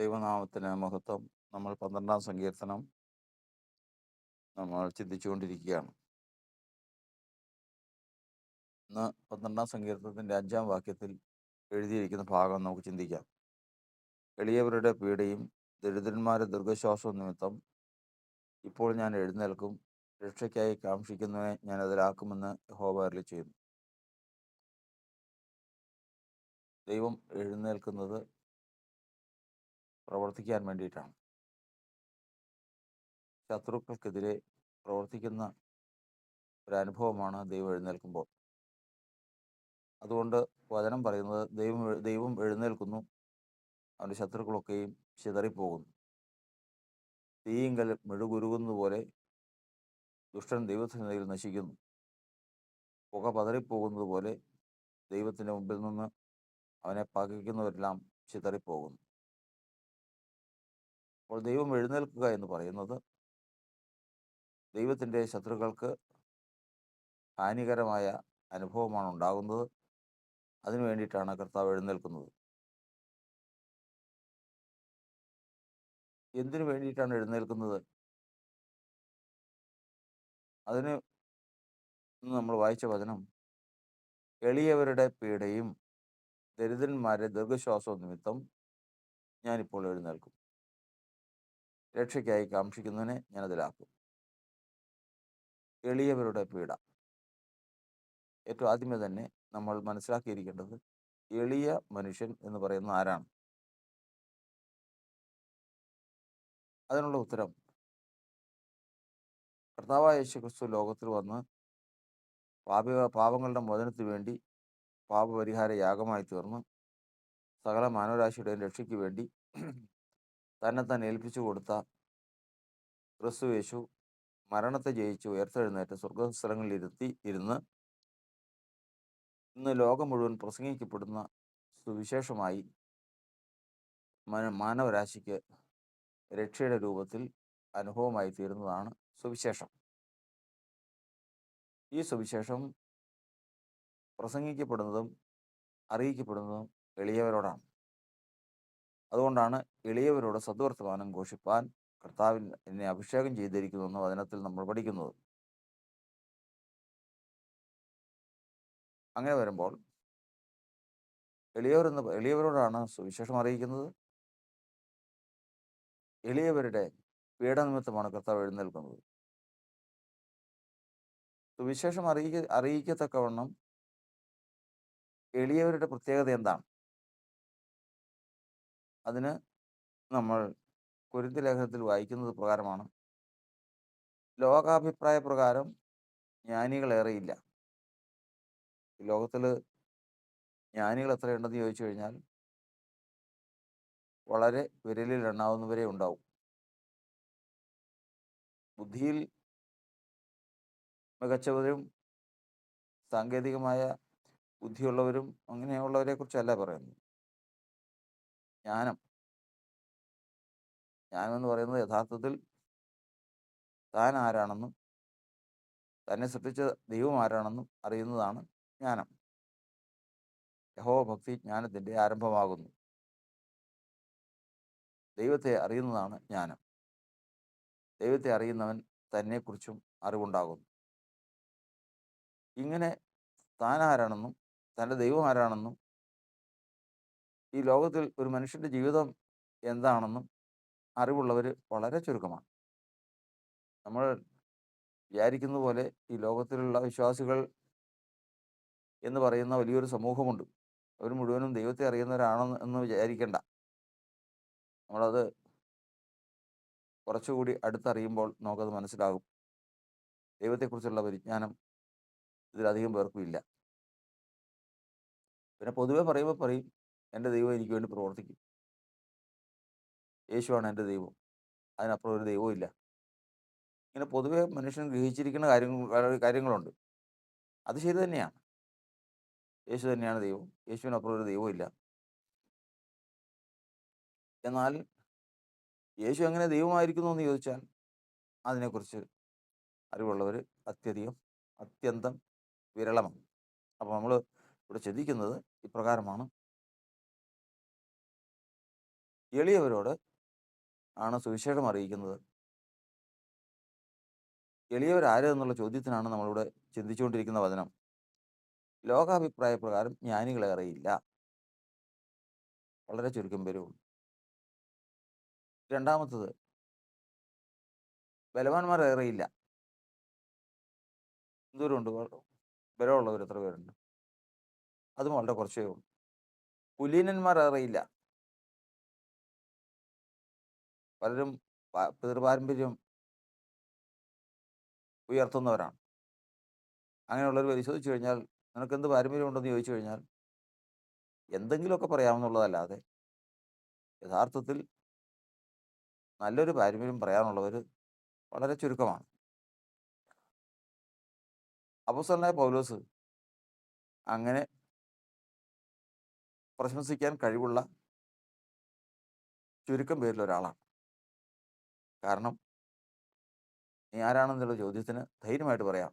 ദൈവനാമത്തിന് മഹത്വം നമ്മൾ പന്ത്രണ്ടാം സങ്കീർത്തനം നമ്മൾ ചിന്തിച്ചുകൊണ്ടിരിക്കുകയാണ്. ഇന്ന് പന്ത്രണ്ടാം സങ്കീർത്തനത്തിന്റെ അഞ്ചാം വാക്യത്തിൽ എഴുതിയിരിക്കുന്ന ഭാഗം നമുക്ക് ചിന്തിക്കാം. എളിയവരുടെ പീഡയും ദരിദ്രന്മാരുടെ ദീർഘശ്വാസവും നിമിത്തം ഇപ്പോൾ ഞാൻ എഴുന്നേൽക്കും. രക്ഷയ്ക്കായി കാക്ഷിക്കുന്നവനെ ഞാൻ അതിലാക്കുമെന്ന് അരുളി ചെയ്യുന്നു. ദൈവം എഴുന്നേൽക്കുന്നത് പ്രവർത്തിക്കാൻ വേണ്ടിയിട്ടാണ്. ശത്രുക്കൾക്കെതിരെ പ്രവർത്തിക്കുന്ന ഒരു അനുഭവമാണ് ദൈവം എഴുന്നേൽക്കുമ്പോൾ. അതുകൊണ്ട് വചനം പറയുന്നത് ദൈവം ദൈവം എഴുന്നേൽക്കുന്നു അവന്റെ ശത്രുക്കളൊക്കെയും ചിതറിപ്പോകുന്നു. തീയിങ്കൽ മെഴുകുരുകുന്നത് പോലെ ദുഷ്ടൻ ദൈവത്തിനെതിരെ നശിക്കുന്നു. പുക പതറിപ്പോകുന്നത് പോലെ ദൈവത്തിന്റെ മുമ്പിൽ നിന്ന് അവനെ പകയ്ക്കുന്നവരെല്ലാം ചിതറിപ്പോകുന്നു. അപ്പോൾ ദൈവം എഴുന്നേൽക്കുക എന്ന് പറയുന്നത് ദൈവത്തിന്റെ ശത്രുക്കൾക്ക് ഹാനികരമായ അനുഭവമാണ് ഉണ്ടാകുന്നത്. അതിനു വേണ്ടിയിട്ടാണ് കർത്താവ് എഴുന്നേൽക്കുന്നത്. എന്തിനു വേണ്ടിയിട്ടാണ് എഴുന്നേൽക്കുന്നത്? അതിന് നമ്മൾ വായിച്ച വചനം എളിയവരുടെ പീഡയും ദരിദ്രന്മാരെ ദീർഘശ്വാസവും നിമിത്തം ഞാനിപ്പോൾ എഴുന്നേൽക്കും. രക്ഷയ്ക്കായി ഞാൻ അതിലാക്കും. എളിയവരുടെ പീഡ. ഏറ്റവും ആദ്യമേ തന്നെ നമ്മൾ മനസ്സിലാക്കിയിരിക്കേണ്ടത് എളിയ മനുഷ്യൻ എന്ന് പറയുന്ന ആരാണ്? അതിനുള്ള ഉത്തരം കർത്താവായ യേശുക്രിസ്തു ലോകത്തിൽ വന്ന് പാപ പാപങ്ങളുടെ മോചനത്തിന് വേണ്ടി പാപപരിഹാര യാഗമായി തീർന്ന് സകല മാനവരാശിയുടെയും രക്ഷയ്ക്ക് വേണ്ടി തന്നെ തന്നെ ഏൽപ്പിച്ചു കൊടുത്ത ക്രിസ്തു യേശു മരണത്തെ ജയിച്ചു ഉയർത്തെഴുന്നേറ്റ് സ്വർഗസ്ഥലങ്ങളിൽ ഇരുത്തി ഇരുന്ന് ഇന്ന് ലോകം മുഴുവൻ പ്രസംഗിക്കപ്പെടുന്ന സുവിശേഷമായി മാനവരാശിക്ക് രക്ഷയുടെ രൂപത്തിൽ അനുഭവമായി തീരുന്നതാണ് സുവിശേഷം. ഈ സുവിശേഷം പ്രസംഗിക്കപ്പെടുന്നതും അറിയിക്കപ്പെടുന്നതും എളിയവരോടാണ്. അതുകൊണ്ടാണ് എളിയവരോട് സദ്വർത്തമാനം ഘോഷിപ്പാൻ കർത്താവിൻ എന്നെ അഭിഷേകം ചെയ്തിരിക്കുന്നു ചെയ്തിരിക്കുന്നുവെന്ന് വചനത്തിൽ നമ്മൾ പഠിക്കുന്നത്. അങ്ങനെ വരുമ്പോൾ എളിയവരെന്ന് എളിയവരോടാണ് സുവിശേഷം അറിയിക്കുന്നത്. എളിയവരുടെ പീഡനിമിത്തമാണ് കർത്താവ് എഴുന്നേൽക്കുന്നത്. സുവിശേഷം അറിയിക്ക അറിയിക്കത്തക്കവണ്ണം എളിയവരുടെ പ്രത്യേകത എന്താണ്? അതിന് നമ്മൾ കുരുതി ലേഖനത്തിൽ വായിക്കുന്നത് പ്രകാരമാണ്. ലോകാഭിപ്രായ പ്രകാരം ജ്ഞാനികളേറെയില്ല. ലോകത്തിൽ ജ്ഞാനികൾ എത്രയുണ്ടെന്ന് ചോദിച്ചു കഴിഞ്ഞാൽ വളരെ വിരലിൽ എണ്ണാവുന്നവരെ ഉണ്ടാവും. ബുദ്ധിയിൽ മികച്ചവരും സാങ്കേതികമായ ബുദ്ധിയുള്ളവരും അങ്ങനെയുള്ളവരെ കുറിച്ചല്ല പറയുന്നത്. ജ്ഞാനം. ജ്ഞാനം എന്ന് പറയുന്നത് യഥാർത്ഥത്തിൽ താൻ ആരാണെന്നും തന്നെ സൃഷ്ടിച്ച ദൈവം ആരാണെന്നും അറിയുന്നതാണ് ജ്ഞാനം. യഹോഭക്തി ജ്ഞാനത്തിന്റെ ആരംഭമാകുന്നു. ദൈവത്തെ അറിയുന്നതാണ് ജ്ഞാനം. ദൈവത്തെ അറിയുന്നവൻ തന്നെക്കുറിച്ചും അറിവുണ്ടാകുന്നു. ഇങ്ങനെ താൻ ആരാണെന്നും തന്റെ ദൈവം ആരാണെന്നും ഈ ലോകത്തിൽ ഒരു മനുഷ്യന്റെ ജീവിതം എന്താണെന്നും അറിവുള്ളവർ വളരെ ചുരുക്കമാണ്. നമ്മൾ വിചാരിക്കുന്ന പോലെ ഈ ലോകത്തിലുള്ള വിശ്വാസികൾ എന്ന് പറയുന്ന വലിയൊരു സമൂഹമുണ്ട്. അവർ മുഴുവനും ദൈവത്തെ അറിയുന്നവരാണെന്ന് എന്ന് വിചാരിക്കേണ്ട. നമ്മളത് കുറച്ചുകൂടി അടുത്തറിയുമ്പോൾ നമുക്കത് മനസ്സിലാകും. ദൈവത്തെക്കുറിച്ചുള്ള പരിജ്ഞാനം ഇതിലധികം പേർക്കും ഇല്ല. പിന്നെ പൊതുവെ പറയുമ്പോൾ പറയും എന്റെ ദൈവം എനിക്ക് വേണ്ടി പ്രവർത്തിക്കും. യേശുവാണ് എന്റെ ദൈവം. അതിനപ്പുറം ഒരു ദൈവവും ഇല്ല. ഇങ്ങനെ പൊതുവെ മനുഷ്യൻ ഗ്രഹിച്ചിരിക്കുന്ന കാര്യങ്ങൾ കാര്യങ്ങളുണ്ട്. അത് ശരി തന്നെയാണ്. യേശു തന്നെയാണ് ദൈവം. യേശുവിനപ്പുറം ഒരു ദൈവവും ഇല്ല. എന്നാൽ യേശു എങ്ങനെ ദൈവമായിരിക്കുന്നു എന്ന് ചോദിച്ചാൽ അതിനെക്കുറിച്ച് അറിവുള്ളവർ അത്യധികം അത്യന്തം വിരളമാണ്. അപ്പോൾ നമ്മൾ ഇവിടെ ചിന്തിക്കുന്നത് ഇപ്രകാരമാണ്. എളിയവരോട് ആണ് സുവിശേഷം അറിയിക്കുന്നത്. എളിയവരാര് എന്നുള്ള ചോദ്യത്തിനാണ് നമ്മളിവിടെ ചിന്തിച്ചുകൊണ്ടിരിക്കുന്ന വചനം. ലോകാഭിപ്രായ പ്രകാരം ജ്ഞാനികളെ അറിയില്ല. വളരെ ചുരുക്കം പേരേ ഉള്ളൂ. രണ്ടാമത്തത് ബലവാന്മാരെ അറിയില്ല. എന്തോരമുണ്ട് ബലമുള്ളവർ എത്ര പേരുണ്ട്? അതും വളരെ കുറച്ചേ ഉള്ളൂ. കുലീനന്മാർ അറിയില്ല. പലരും പിതൃപാരമ്പര്യം ഉയർത്തുന്നവരാണ്. അങ്ങനെയുള്ളവർ പരിശോധിച്ചു കഴിഞ്ഞാൽ നിനക്ക് എന്ത് പാരമ്പര്യം ഉണ്ടെന്ന് ചോദിച്ചു കഴിഞ്ഞാൽ എന്തെങ്കിലുമൊക്കെ പറയാമെന്നുള്ളതല്ലാതെ യഥാർത്ഥത്തിൽ നല്ലൊരു പാരമ്പര്യം പറയാനുള്ളവർ വളരെ ചുരുക്കമാണ്. അപ്പോസ്തലനായ പൗലോസ് അങ്ങനെ പ്രശംസിക്കാൻ കഴിവുള്ള ചുരുക്കം പേരിൽ ഒരാളാണ് കാരണം നീ ആരാണെന്നുള്ള ചോദ്യത്തിന് ധൈര്യമായിട്ട് പറയാം.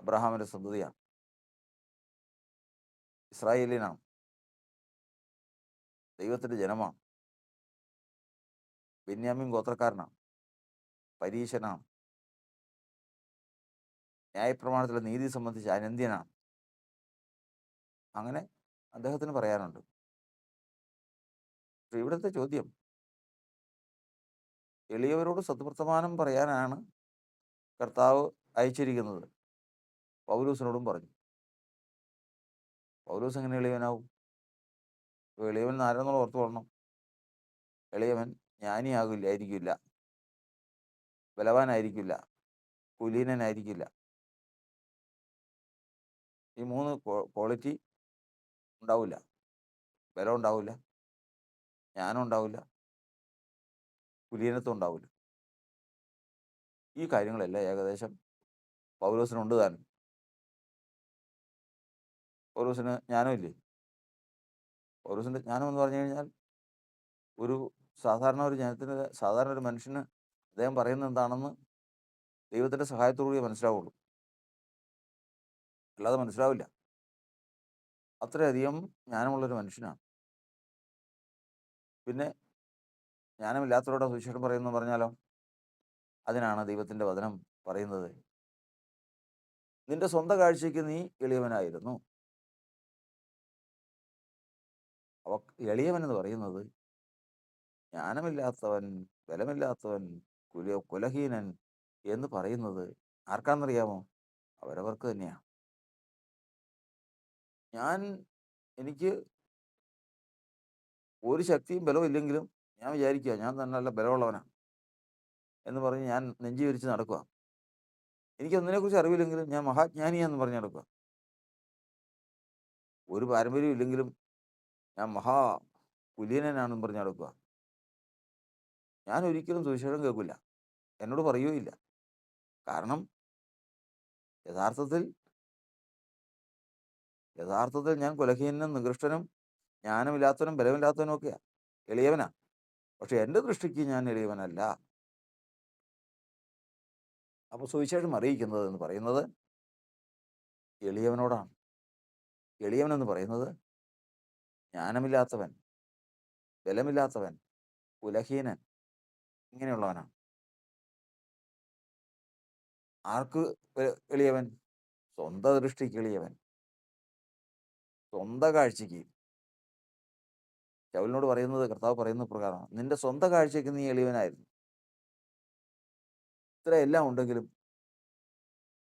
അബ്രഹാമിന്റെ സന്തതിയാണ്. ഇസ്രായേലിനാണ്. ദൈവത്തിന്റെ ജനമാണ്. ബെന്യാമിൻ ഗോത്രക്കാരനാണ്. പരീശനാണ്. ന്യായപ്രമാണത്തിലെ നീതി സംബന്ധിച്ച് അനന്ത്യനാണ് അങ്ങനെ അദ്ദേഹത്തിന് പറയാനുണ്ട്. ഇവിടുത്തെ ചോദ്യം എളിയവരോട് സത്വർത്തമാനം പറയാനാണ് കർത്താവ് അയച്ചിരിക്കുന്നത്. പൗലൂസിനോടും പറഞ്ഞു. പൗലൂസ് എങ്ങനെ എളിയവനാവും എളിയവൻ ആരെന്നുള്ള ഓർത്ത് കൊള്ളണം. എളിയവൻ ജ്ഞാനിയാകില്ല ആയിരിക്കില്ല ബലവാനായിരിക്കില്ല. കുലീനനായിരിക്കില്ല. ഈ മൂന്ന് ക്വാളിറ്റി ഉണ്ടാവില്ല. ബലം ഉണ്ടാവില്ല. ജ്ഞാനം ഉണ്ടാവില്ല. കുലീനത്വം ഉണ്ടാവില്ല ഈ കാര്യങ്ങളെല്ലാം ഏകദേശം പൗലോസിനുണ്ട് താനും. പൗലോസിന് ജ്ഞാനം ഇല്ലേ? പൗലോസിന്റെ ജ്ഞാനം എന്ന് പറഞ്ഞു കഴിഞ്ഞാൽ ഒരു സാധാരണ ഒരു ജനത്തിന് സാധാരണ ഒരു മനുഷ്യന് അദ്ദേഹം പറയുന്നത് എന്താണെന്ന് ദൈവത്തിന്റെ സഹായത്തോടുകൂടി മനസ്സിലാവുള്ളൂ. അല്ലാതെ മനസ്സിലാവില്ല. അത്രയധികം ജ്ഞാനമുള്ളൊരു മനുഷ്യനാണ്. പിന്നെ ജ്ഞാനമില്ലാത്തവരോട് സുവിശേഷം പറയുന്നു പറഞ്ഞാലോ? അതിനാണ് ദൈവത്തിന്റെ വചനം പറയുന്നത്. നിന്റെ സ്വന്തം കാഴ്ചയ്ക്ക് നീ എളിയവനായിരുന്നു. അവ എളിയവൻ എന്ന് പറയുന്നത് ജ്ഞാനമില്ലാത്തവൻ ബലമില്ലാത്തവൻ കുല കുലഹീനൻ എന്ന് പറയുന്നത് ആർക്കാണെന്നറിയാമോ? അവരവർക്ക് തന്നെയാണ് ഞാൻ എനിക്ക് ഒരു ശക്തിയും ബലവും ഇല്ലെങ്കിലും ഞാൻ വിചാരിക്കുക ഞാൻ തന്നെ നല്ല ബലമുള്ളവനാണ് എന്ന് പറഞ്ഞ് ഞാൻ നെഞ്ചി വിരിച്ച് നടക്കുക എനിക്കൊന്നിനെക്കുറിച്ച് അറിവില്ലെങ്കിലും ഞാൻ മഹാജ്ഞാനിയാന്ന് പറഞ്ഞ് നടക്കുക ഒരു പാരമ്പര്യം ഇല്ലെങ്കിലും ഞാൻ മഹാ കുലീനനാണെന്ന് പറഞ്ഞ് നടക്കുക ഞാൻ ഒരിക്കലും സുവിശേഷം കേൾക്കില്ല. എന്നോട് പറയുകയില്ല കാരണം യഥാർത്ഥത്തിൽ യഥാർത്ഥത്തിൽ ഞാൻ കുലഹീനനും നികൃഷ്ടനും ജ്ഞാനമില്ലാത്തവനും ബലമില്ലാത്തവനും ഒക്കെയാണ് എളിയവനാ. പക്ഷെ എന്റെ ദൃഷ്ടിക്ക് ഞാൻ എളിയവനല്ല. അപ്പോൾ സുവിശേഷം അറിയിക്കുന്നത് എന്ന് പറയുന്നത് എളിയവനോടാണ്. എളിയവൻ എന്ന് പറയുന്നത് ജ്ഞാനമില്ലാത്തവൻ ബലമില്ലാത്തവൻ കുലഹീനൻ ഇങ്ങനെയുള്ളവനാണ്. ആർക്ക് എളിയവൻ? സ്വന്തം ദൃഷ്ടിക്ക് എളിയവൻ. സ്വന്തം കാഴ്ചയ്ക്ക് ശൗലിനോട് പറയുന്നത് കർത്താവ് പറയുന്ന പ്രകാരമാണ്. നിന്റെ സ്വന്തം കാഴ്ചയ്ക്ക് നീ എളിയവനായിരുന്നു. ഇത്ര എല്ലാം ഉണ്ടെങ്കിലും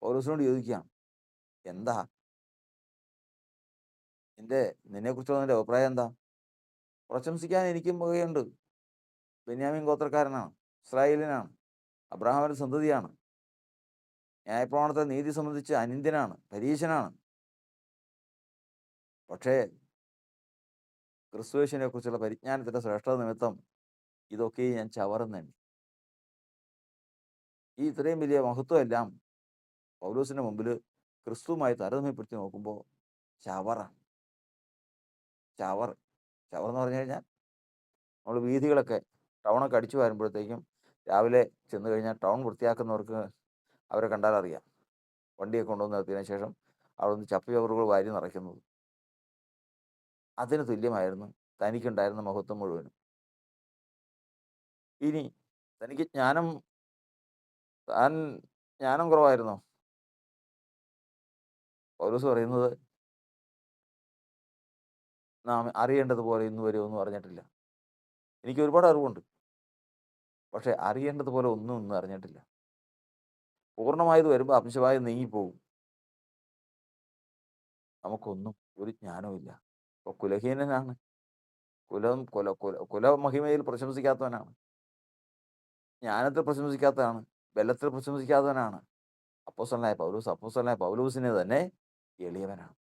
പൗലോസിനോട് ചോദിക്കാം എന്താ? നിന്റെ നിന്നെക്കുറിച്ചുള്ള നിന്റെ അഭിപ്രായം എന്താ? പ്രശംസിക്കാൻ എനിക്കും വകയുണ്ട്. ബെന്യാമിൻ ഗോത്രക്കാരനാണ് ഇസ്രായേലിനാണ് അബ്രഹാമിന്റെ സന്തതിയാണ്. ന്യായപ്രമാണത്തെ നീതി സംബന്ധിച്ച് അനിന്ദ്യനാണ് പരീശനാണ്. പക്ഷേ ക്രിസ്തുവേശിനെ കുറിച്ചുള്ള പരിജ്ഞാനത്തിന്റെ ശ്രേഷ്ഠത നിമിത്തം ഇതൊക്കെ ഞാൻ ചവറുന്നുണ്ട് ഈ ഇത്രയും വലിയ മഹത്വമെല്ലാം പൗലോസിന്റെ മുമ്പിൽ ക്രിസ്തുവുമായി താരതമ്യപ്പെടുത്തി നോക്കുമ്പോൾ ചവറാണ്. ചവർ ചവർ എന്ന് പറഞ്ഞു കഴിഞ്ഞാൽ നമ്മൾ വീഥികളൊക്കെ ടൗണൊക്കെ അടിച്ചു വരുമ്പോഴത്തേക്കും രാവിലെ ചെന്ന് കഴിഞ്ഞാൽ ടൗൺ വൃത്തിയാക്കുന്നവർക്ക് അവരെ കണ്ടാലറിയാം. വണ്ടിയൊക്കെ കൊണ്ടുവന്ന് നിർത്തിയതിനു ശേഷം അവിടെ നിന്ന് ചപ്പുചവറുകൾ വാരി നിറയ്ക്കുന്നത്. അതിന് തുല്യമായിരുന്നു. തനിക്കുണ്ടായിരുന്ന മഹത്വം മുഴുവനും. ഇനി തനിക്ക് ജ്ഞാനം താൻ ജ്ഞാനം കുറവായിരുന്നോ? പൗലോസ് പറയുന്നത് നാം അറിയേണ്ടതുപോലെ ഇന്ന് ഒന്നും അറിഞ്ഞിട്ടില്ല. എനിക്ക് ഒരുപാട് അറിവുണ്ട്. പക്ഷെ അറിയേണ്ടതുപോലെ ഒന്നും ഒന്നും അറിഞ്ഞിട്ടില്ല. പൂർണമായത് വരുമ്പോൾ അംശമായി നീങ്ങിപ്പോകും നമുക്കൊന്നും ഒരു ജ്ഞാനവും ഇല്ല. കുലഹീനനാണ് കുലം കുല കുല കുലമഹിമയിൽ പ്രശംസിക്കാത്തവനാണ്. ജ്ഞാനത്തിൽ പ്രശംസിക്കാത്തതാണ് ബലത്തിൽ പ്രശംസിക്കാത്തവനാണ്. അപ്പോസ്തലനായ പൗലൂസ് അപ്പോസ്തലനായ പൗലൂസിനെ തന്നെ എളിയവനാണ്.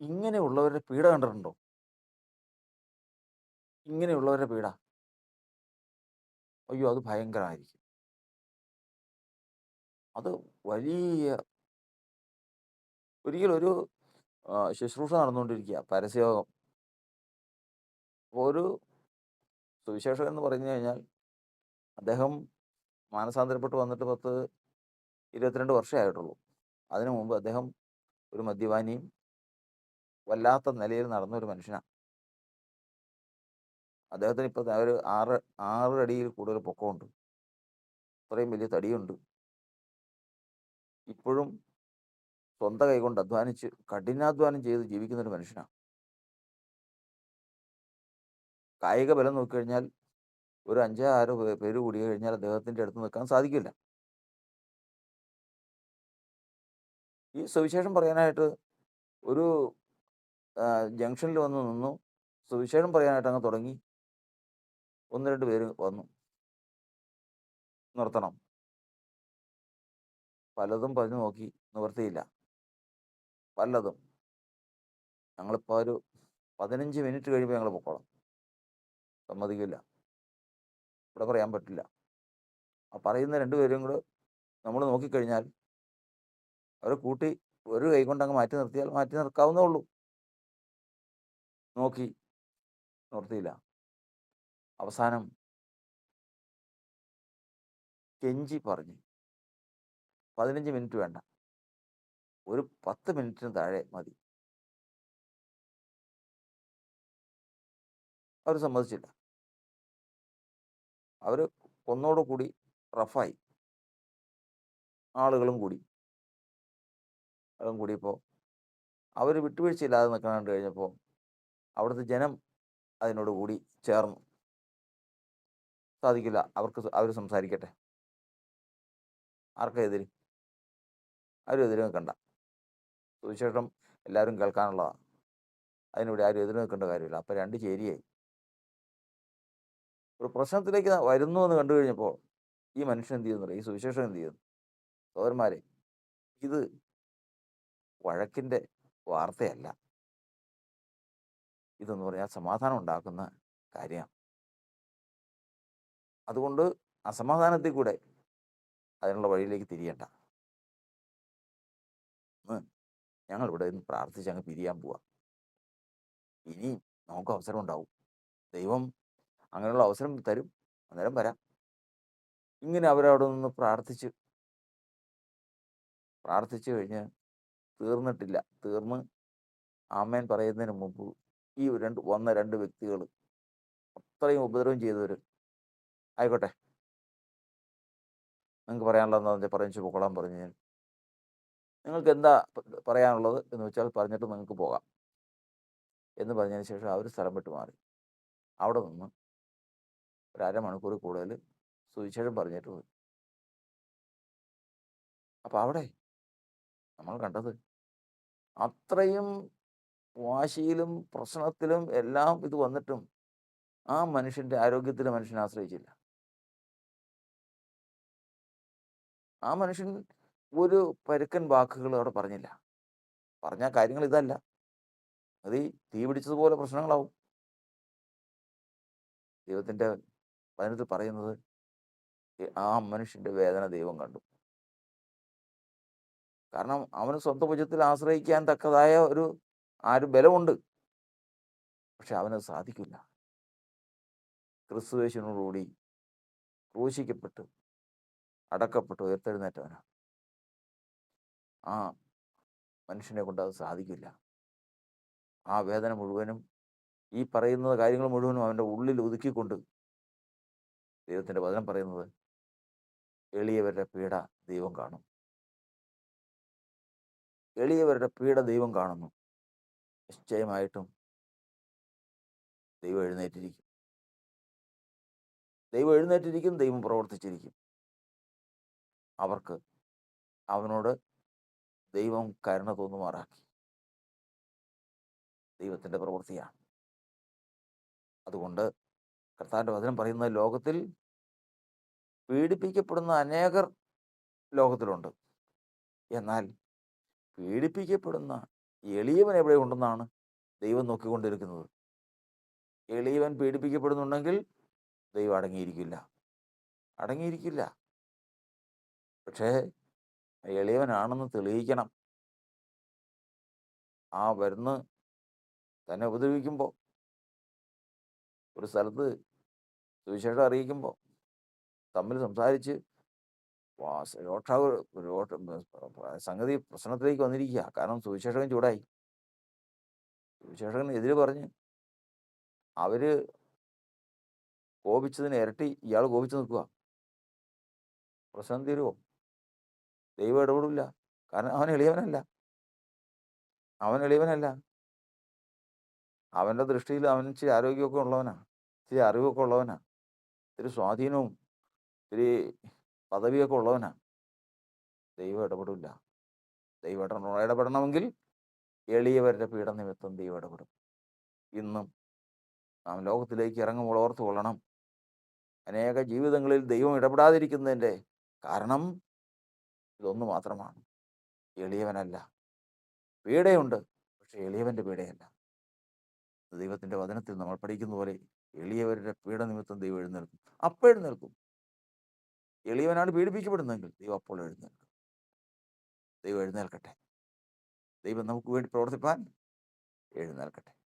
ഇങ്ങനെയുള്ളവരുടെ പീഡ കണ്ടിട്ടുണ്ടോ? ഇങ്ങനെയുള്ളവരുടെ പീഡ? അയ്യോ അത് ഭയങ്കരമായിരിക്കും അത് വലിയ ഒരിക്കലും ഒരു ശുശ്രൂഷ നടന്നുകൊണ്ടിരിക്കുക പരസ്യയോഗം. അപ്പോൾ ഒരു സുവിശേഷം എന്ന് പറഞ്ഞു കഴിഞ്ഞാൽ അദ്ദേഹം മാനസാന്തരപ്പെട്ട് വന്നിട്ട് പത്ത് ഇരുപത്തിരണ്ട് വർഷമേ ആയിട്ടുള്ളൂ. അതിനു മുമ്പ് അദ്ദേഹം ഒരു മദ്യപാനിയും വല്ലാത്ത നിലയിൽ നടന്ന ഒരു മനുഷ്യനാണ് അദ്ദേഹത്തിന് ഇപ്പം ഒരു ആറ് ആറ് അടിയിൽ കൂടുതൽ പൊക്കമുണ്ട്. അത്രയും വലിയ തടിയുണ്ട്. ഇപ്പോഴും സ്വന്തം കൈകൊണ്ട് അധ്വാനിച്ച് കഠിനാധ്വാനം ചെയ്ത് ജീവിക്കുന്ന ഒരു മനുഷ്യനാണ്. കായിക ബലം നോക്കിക്കഴിഞ്ഞാൽ ഒരു അഞ്ചോ ആറോ പേര് കൂടി കഴിഞ്ഞാൽ അദ്ദേഹത്തിന്റെ അടുത്ത് നിൽക്കാൻ സാധിക്കില്ല. ഈ സുവിശേഷം പറയാനായിട്ട് ഒരു ജംഗ്ഷനിൽ വന്ന് നിന്നു. സുവിശേഷം പറയാനായിട്ട് അങ്ങ് തുടങ്ങി. ഒന്ന് രണ്ട് പേര് വന്നു. നിർത്തണം. പലതും പറഞ്ഞു നോക്കി നിവർത്തിയില്ല. പലതും. ഞങ്ങളിപ്പോൾ ഒരു പതിനഞ്ച് മിനിറ്റ് കഴിയുമ്പോൾ ഞങ്ങൾ പൊക്കോളാം. സമ്മതിക്കില്ല. ഇവിടെ പറയാൻ പറ്റില്ല. ആ പറയുന്ന രണ്ടുപേരും കൂടെ നമ്മൾ നോക്കിക്കഴിഞ്ഞാൽ അവരെ കൂട്ടി ഒരു കൈ കൊണ്ട് അങ്ങ് മാറ്റി നിർത്തിയാൽ മാറ്റി നിർക്കാവുന്നേ ഉള്ളൂ. നോക്കി നിർത്തിയില്ല. അവസാനം കെഞ്ചി പറഞ്ഞു പതിനഞ്ച് മിനിറ്റ് വേണ്ട. ഒരു പത്ത് മിനിറ്റിന് താഴെ മതി. അവർ സമ്മതിച്ചില്ല. അവർ ഒന്നോട് കൂടി റഫായി. ആളുകളും കൂടി. ആളും കൂടിയപ്പോൾ അവർ വിട്ടുവീഴ്ചയില്ലാതെ നിൽക്കാൻ കണ്ടു കഴിഞ്ഞപ്പോൾ അവിടുത്തെ ജനം അതിനോട് കൂടി ചേർന്നു. സാധിക്കില്ല. അവർക്ക് അവർ സംസാരിക്കട്ടെ. ആർക്കെതിരും എതിര്? നിൽക്കണ്ട സുവിശേഷം എല്ലാവരും കേൾക്കാനുള്ളതാണ് അതിനിവിടെ ആരും എതിർ നിൽക്കേണ്ട കാര്യമില്ല. അപ്പം രണ്ട് ചേരിയായി. ഒരു പ്രശ്നത്തിലേക്ക് വരുന്നു എന്ന് കണ്ടു കഴിഞ്ഞപ്പോൾ ഈ മനുഷ്യൻ എന്ത് ചെയ്യുന്നില്ല ഈ സുവിശേഷം എന്ത് ചെയ്യുന്നു? സഹോദരന്മാരെ ഇത് വഴക്കിന്റെ വാർത്തയല്ല. ഇതെന്ന് പറഞ്ഞാൽ സമാധാനം ഉണ്ടാക്കുന്ന കാര്യമാണ്. അതുകൊണ്ട് അസമാധാനത്തിൽ കൂടെ അതിനുള്ള വഴിയിലേക്ക് തിരിയണ്ട. ഞങ്ങൾ ഇവിടെ നിന്ന് പ്രാർത്ഥിച്ച് അങ്ങ് പിരിയാൻ പോവാ. ഇനി നമുക്ക് അവസരം ഉണ്ടാവും. ദൈവം അങ്ങനെയുള്ള അവസരം തരും. അന്നേരം വരാം. ഇങ്ങനെ അവരവിടെ നിന്ന് പ്രാർത്ഥിച്ച് പ്രാർത്ഥിച്ചു കഴിഞ്ഞ് തീർന്നിട്ടില്ല. തീർന്ന് ആമേൻ പറയുന്നതിന് മുമ്പ് ഈ രണ്ട് വന്ന രണ്ട് വ്യക്തികൾ അത്രയും ഉപദ്രവം ചെയ്തവർ ആയിക്കോട്ടെ. നിങ്ങൾക്ക് പറയാനുള്ളതെന്ന് വെച്ചാൽ പറഞ്ഞു പൊക്കോളാൻ പറഞ്ഞു ഞാൻ നിങ്ങൾക്ക് എന്താ പറയാനുള്ളത് എന്ന് വെച്ചാൽ പറഞ്ഞിട്ട് നിങ്ങൾക്ക് പോകാം. എന്ന് പറഞ്ഞതിന് ശേഷം അവർ സ്ഥലം വിട്ട് മാറി. അവിടെ നിന്ന് ഒരു അരമണിക്കൂർ കൂടുതൽ സുവിശേഷം പറഞ്ഞിട്ട് പോയി. അപ്പം അവിടെ നമ്മൾ കണ്ടത് അത്രയും വാശിയിലും പ്രശ്നത്തിലും എല്ലാം ഇത് വന്നിട്ടും ആ മനുഷ്യന്റെ ആരോഗ്യത്തിന് മനുഷ്യനെ ആശ്രയിച്ചില്ല. ആ മനുഷ്യൻ ഒരു പരുക്കൻ വാക്കുകൾ അവിടെ പറഞ്ഞില്ല. പറഞ്ഞ കാര്യങ്ങൾ ഇതല്ല. അത് ഈ തീ പിടിച്ചതുപോലെ പ്രശ്നങ്ങളാവും. ദൈവത്തിന്റെ വചനത്തിൽ പറയുന്നത് ആ മനുഷ്യന്റെ വേദന ദൈവം കണ്ടു. കാരണം അവന് സ്വന്തം ഭുജത്തിൽ ആശ്രയിക്കാൻ തക്കതായ ഒരു ആ ഒരു ബലമുണ്ട്. പക്ഷെ അവനത് സാധിക്കില്ല. ക്രിസ്തുവേശനോടുകൂടി ക്രൂശിക്കപ്പെട്ട് അടക്കപ്പെട്ട് ഉയർത്തെഴുന്നേറ്റവനാണ്. ആ മനുഷ്യനെ കൊണ്ട് അത് സാധിക്കില്ല. ആ വേദന മുഴുവനും ഈ പറയുന്ന കാര്യങ്ങൾ മുഴുവനും അവന്റെ ഉള്ളിൽ ഒതുക്കിക്കൊണ്ട് ദൈവത്തിന്റെ വചനം പറയുന്നത് എളിയവരുടെ പീഡ ദൈവം കാണും. എളിയവരുടെ പീഡ ദൈവം കാണുന്നു. നിശ്ചയമായിട്ടും ദൈവം എഴുന്നേറ്റിരിക്കും. ദൈവം എഴുന്നേറ്റിരിക്കും ദൈവം പ്രവർത്തിച്ചിരിക്കും. അവർക്ക് അവനോട് ദൈവം കരുണ തോന്നുമാറാക്കി. ദൈവത്തിന്റെ പ്രവൃത്തിയാണ്. അതുകൊണ്ട് കർത്താവിന്റെ വചനം പറയുന്ന ലോകത്തിൽ പീഡിപ്പിക്കപ്പെടുന്ന അനേകർ ലോകത്തിലുണ്ട്. എന്നാൽ പീഡിപ്പിക്കപ്പെടുന്ന എളിയവൻ എവിടെ ഉണ്ടെന്നാണ് ദൈവം നോക്കിക്കൊണ്ടിരിക്കുന്നത്. എളിയവൻ പീഡിപ്പിക്കപ്പെടുന്നുണ്ടെങ്കിൽ ദൈവം അടങ്ങിയിരിക്കില്ല. അടങ്ങിയിരിക്കില്ല. പക്ഷേ എളിയവനാണെന്ന് തെളിയിക്കണം. ആ വരുന്ന് തന്നെ ഉപദ്രവിക്കുമ്പോൾ ഒരു സ്ഥലത്ത് സുവിശേഷം അറിയിക്കുമ്പോൾ തമ്മിൽ സംസാരിച്ച് സംഗതി പ്രശ്നത്തിലേക്ക് വന്നിരിക്കുക കാരണം സുവിശേഷകൻ ചൂടായി. സുവിശേഷകൻ എതിര് പറഞ്ഞ് അവർ കോപിച്ചതിന് ഇരട്ടി ഇയാൾ കോപിച്ച് നിൽക്കുക പ്രശ്നം തീരുമോ ദൈവം ഇടപെടില്ല കാരണം അവൻ എളിയവനല്ല. അവൻ എളിയവനല്ല. അവന്റെ ദൃഷ്ടിയിൽ അവൻ ഇച്ചിരി ആരോഗ്യമൊക്കെ ഉള്ളവനാ. ഇച്ചിരി അറിവൊക്കെ ഉള്ളവനാ. ഇത്തിരി സ്വാധീനവും ഇത്തിരി പദവിയൊക്കെ ഉള്ളവനാണ് ദൈവം ഇടപെടില്ല ദൈവം ഇടപെട- ഇടപെടണമെങ്കിൽ എളിയവരുടെ പീഡനിമിത്തം ദൈവം ഇടപെടും. ഇന്നും നാം ലോകത്തിലേക്ക് ഇറങ്ങുമ്പോൾ ഓർത്ത് കൊള്ളണം അനേക ജീവിതങ്ങളിൽ ദൈവം ഇടപെടാതിരിക്കുന്നതിന്റെ കാരണം ഇതൊന്നു മാത്രമാണ്. എളിയവനല്ല. പീഡയുണ്ട് പക്ഷെ എളിയവന്റെ പീഡയല്ല. ദൈവത്തിന്റെ വചനത്തിൽ നമ്മൾ പഠിക്കുന്ന പോലെ എളിയവരുടെ പീഡ നിമിത്തം ദൈവം എഴുന്നേൽക്കും. അപ്പോൾ എഴുന്നേൽക്കും. എളിയവനാണ് പീഡിപ്പിക്കപ്പെടുന്നതെങ്കിൽ ദൈവം അപ്പോൾ എഴുന്നേൽക്കും. ദൈവം എഴുന്നേൽക്കട്ടെ. ദൈവം നമുക്ക് വേണ്ടി പ്രവർത്തിപ്പാൻ എഴുന്നേൽക്കട്ടെ.